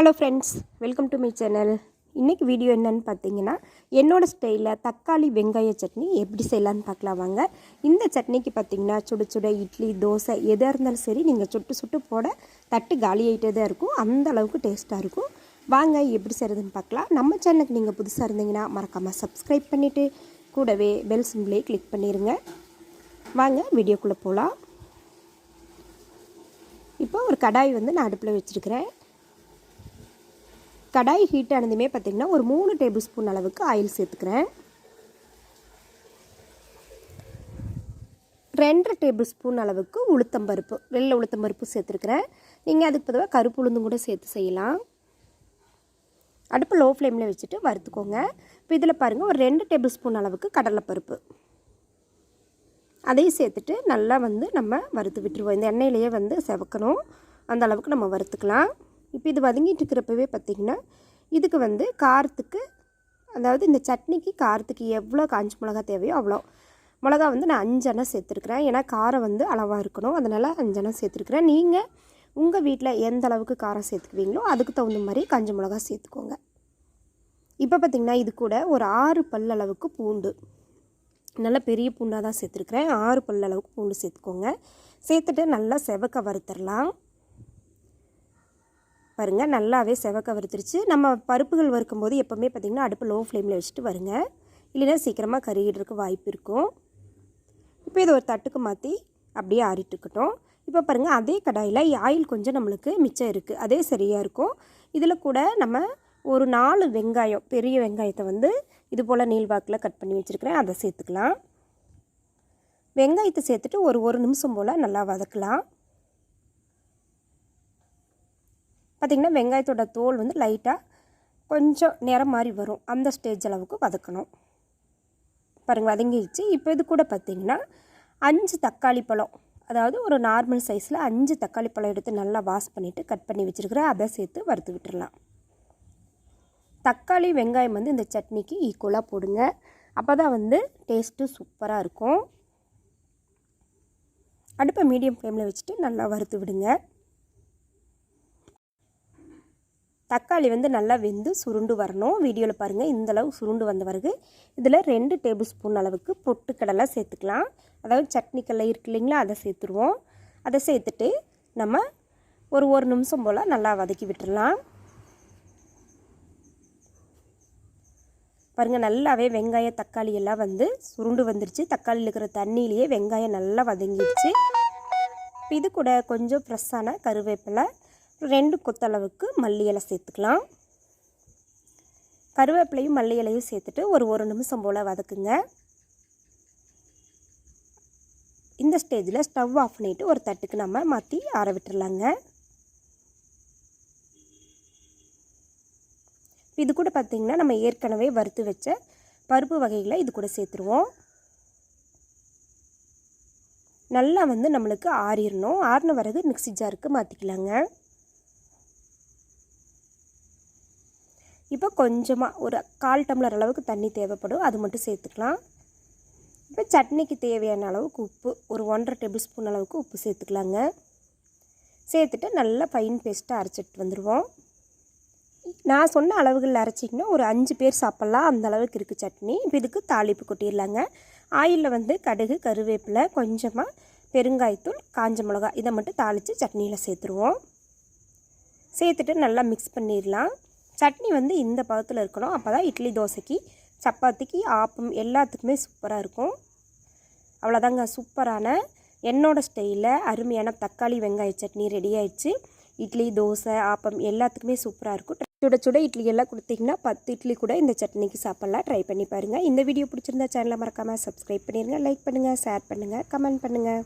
Hello friends welcome to my channel இன்றைக்கி video என்னன்னு பார்த்தீங்கன்னா என்னோடய ஸ்டைலில் தக்காளி வெங்காய சட்னி எப்படி செய்யலான்னு பார்க்கலாம் வாங்க. இந்த சட்னிக்கு பார்த்தீங்கன்னா சுட சுட இட்லி தோசை எதாக இருந்தாலும் சரி நீங்கள் சுட்டு சுட்டு போட தட்டு காலி ஆகிட்டே தான் இருக்கும். அந்த அளவுக்கு டேஸ்ட்டாக இருக்கும். வாங்க எப்படி செய்கிறதுன்னு பார்க்கலாம். நம்ம சேனலுக்கு நீங்கள் புதுசாக இருந்தீங்கன்னா மறக்காமல் சப்ஸ்கிரைப் பண்ணிவிட்டு கூடவே பெல் சிம்பிளே கிளிக் பண்ணிடுங்க வாங்க வீடியோக்குள்ளே போகலாம் இப்போ ஒரு கடாய் வந்து நான் அடுப்பில் வச்சுருக்கிறேன். கடாய் ஹீட் ஆனதுமே பார்த்திங்கன்னா ஒரு மூணு டேபிள் ஸ்பூன் அளவுக்கு ஆயில் சேர்த்துக்கிறேன். ரெண்டரை டேபிள் ஸ்பூன் அளவுக்கு உளுத்தம்பருப்பு வெள்ளை உளுத்தம்பருப்பு சேர்த்துருக்குறேன். நீங்கள் அதுக்கு பொதுவாக கருப்பு உளுந்தும் கூட சேர்த்து செய்யலாம். அடுப்பு லோ ஃப்ளேமில் வச்சுட்டு வறுத்துக்கோங்க. இப்போ இதில் பாருங்கள் ஒரு ரெண்டு டேபிள் ஸ்பூன் அளவுக்கு கடலைப்பருப்பு. அதையும் சேர்த்துட்டு நல்லா வந்து நம்ம வறுத்து விட்டுருவோம். இந்த எண்ணெயிலேயே வந்து செவக்கணும். அந்த அளவுக்கு நம்ம வறுத்துக்கலாம். இப்போ இது வதங்கிட்டு இருக்கிறப்பவே பார்த்திங்கன்னா இதுக்கு வந்து காரத்துக்கு அதாவது இந்த சட்னிக்கு காரத்துக்கு எவ்வளோ காஞ்சி மிளகா தேவையோ அவ்வளோ. மிளகா வந்து நான் அஞ்சனா சேர்த்துருக்குறேன். ஏன்னா காரம் வந்து அளவாக இருக்கணும். அதனால் அஞ்சனா சேர்த்துருக்குறேன். நீங்கள் உங்கள் வீட்டில் எந்த அளவுக்கு காரம் சேர்த்துக்குவீங்களோ அதுக்கு தகுந்த மாதிரி காஞ்சி மிளகா சேர்த்துக்கோங்க. இப்போ பார்த்திங்கன்னா இது கூட ஒரு ஆறு பல் அளவுக்கு பூண்டு. நல்லா பெரிய பூண்டாக தான் சேர்த்துருக்குறேன். ஆறு பல் அளவுக்கு பூண்டு சேர்த்துக்கோங்க. சேர்த்துட்டு நல்லா செவக்க வறுத்தரலாம் பாருங்கள் நல்லாவே செவக்க வறுத்துருச்சு. நம்ம பருப்புகள் வறுக்கும்போது எப்போவுமே பார்த்திங்கன்னா அடுப்பு லோ ஃப்ளேமில் வச்சுட்டு வருங்க. இல்லைன்னா சீக்கிரமாக கருகிடுறதுக்கு வாய்ப்பு இருக்கும். இப்போ இதை ஒரு தட்டுக்கு மாற்றி அப்படியே ஆறிட்டுக்கட்டும் இப்போ பாருங்கள் அதே கடாயில் ஆயில் கொஞ்சம் நம்மளுக்கு மிச்சம் இருக்குது அதே சரியாக இருக்கும். இதில் கூட நம்ம ஒரு நாலு வெங்காயம் பெரிய வெங்காயத்தை வந்து இது போல் நீள்வாக்கில் கட் பண்ணி வச்சுருக்கிறேன். அதை சேர்த்துக்கலாம். வெங்காயத்தை சேர்த்துட்டு ஒரு ஒரு நிமிஷம் போல் நல்லா வதக்கலாம். பார்த்திங்கன்னா வெங்காயத்தோட தோல் வந்து லைட்டாக கொஞ்சம் நிறம் மாதிரி வரும். அந்த ஸ்டேஜ் அளவுக்கு வதக்கணும். பாருங்கள் வதங்கிடுச்சு இப்போ இது கூட பார்த்திங்கன்னா அஞ்சு தக்காளி பழம். அதாவது ஒரு நார்மல் சைஸில் அஞ்சு தக்காளி பழம் எடுத்து நல்லா வாஷ் பண்ணிவிட்டு கட் பண்ணி வச்சுருக்கிறேன் அதை சேர்த்து வறுத்து விட்டுடலாம் தக்காளி வெங்காயம் வந்து இந்த சட்னிக்கு ஈக்குவலாக போடுங்க. அப்போ தான் வந்து டேஸ்ட்டு சூப்பராக இருக்கும். அடுப்பை மீடியம் ஃப்ளேமில் வச்சுட்டு நல்லா வறுத்து விடுங்க. தக்காளி வந்து நல்லா வெந்து சுருண்டு வரணும். வீடியோவில் பாருங்கள் இந்தளவு சுருண்டு வந்த பிறகு இதில் ரெண்டு டேபிள் ஸ்பூன் அளவுக்கு பொட்டுக்கடலை சேர்த்துக்கலாம். அதாவது சட்னி கடலை இருக்கு இல்லைங்களா அதை சேர்த்துருவோம். அதை சேர்த்துட்டு நம்ம ஒரு ஒரு நிமிஷம் போல் நல்லா வதக்கி விட்டுடலாம் பாருங்கள் நல்லாவே வெங்காயம் தக்காளி எல்லாம் வந்து சுருண்டு வந்துருச்சு. தக்காளியில் இருக்கிற தண்ணியிலேயே வெங்காயம் நல்லா வதங்கிடுச்சு. இது கூட கொஞ்சம் ஃப்ரெஷ்ஷான கருவேப்பிலை ரெண்டு கொத்தளவுக்கு மல்லி இலை சேர்த்துக்கலாம். கருவேப்பிலையும் மல்லி இலையும் சேர்த்துட்டு ஒரு ஒரு நிமிஷம் போல் வதக்குங்க. இந்த ஸ்டேஜில் ஸ்டவ் ஆஃப் பண்ணிவிட்டு ஒரு தட்டுக்கு நம்ம மாற்றி ஆற விட்டுடலாங்க இது கூட பார்த்திங்கன்னா நம்ம ஏற்கனவே வறுத்து வச்ச பருப்பு வகைகளை இது கூட சேர்த்துருவோம். நல்லா வந்து நம்மளுக்கு ஆறிடணும் ஆறின பிறகு மிக்சி ஜாருக்கு மாற்றிக்கலாங்க இப்போ கொஞ்சமாக ஒரு கால் டம்ளர் அளவுக்கு தண்ணி தேவைப்படும். அது மட்டும் சேர்த்துக்கலாம். இப்போ சட்னிக்கு தேவையான அளவுக்கு உப்பு ஒரு ஒன்றரை டேபிள் ஸ்பூன் அளவுக்கு உப்பு சேர்த்துக்கலாங்க. சேர்த்துட்டு நல்லா ஃபைன் பேஸ்ட்டாக அரைச்சிட்டு வந்துடுவோம் நான் சொன்ன அளவுகளில் அரைச்சிங்கன்னா ஒரு அஞ்சு பேர் சாப்பிட்லாம். அந்த அளவுக்கு இருக்குது சட்னி. இப்போ இதுக்கு தாளிப்பு கொட்டிடலாங்க. ஆயிலில் வந்து கடுகு கருவேப்பிலை கொஞ்சமாக பெருங்காயத்தூள் காஞ்ச மிளகா இதை மட்டும் தாளித்து சட்னியில் சேர்த்துருவோம். சேர்த்துட்டு நல்லா மிக்ஸ் பண்ணிடலாம். சட்னி வந்து இந்த பதத்தில் இருக்கணும். அப்போ தான் இட்லி தோசைக்கு சப்பாத்திக்கு ஆப்பம் எல்லாத்துக்குமே சூப்பராக இருக்கும். அவ்வளோதாங்க சூப்பரான என்னோடய ஸ்டைலில் அருமையான தக்காளி வெங்காய சட்னி ரெடி ஆயிடுச்சு. இட்லி தோசை ஆப்பம் எல்லாத்துக்குமே சூப்பராக இருக்கும். சுட சுட இட்லி எல்லாம் கொடுத்தீங்கன்னா பத்து இட்லி கூட இந்த சட்னிக்கு சாப்பிட்லாம். ட்ரை பண்ணி பாருங்கள் இந்த வீடியோ பிடிச்சிருந்தா சேனலை மறக்காமல் சப்ஸ்கிரைப் பண்ணிடுங்க லைக் பண்ணுங்கள் ஷேர் பண்ணுங்கள் கமெண்ட் பண்ணுங்கள்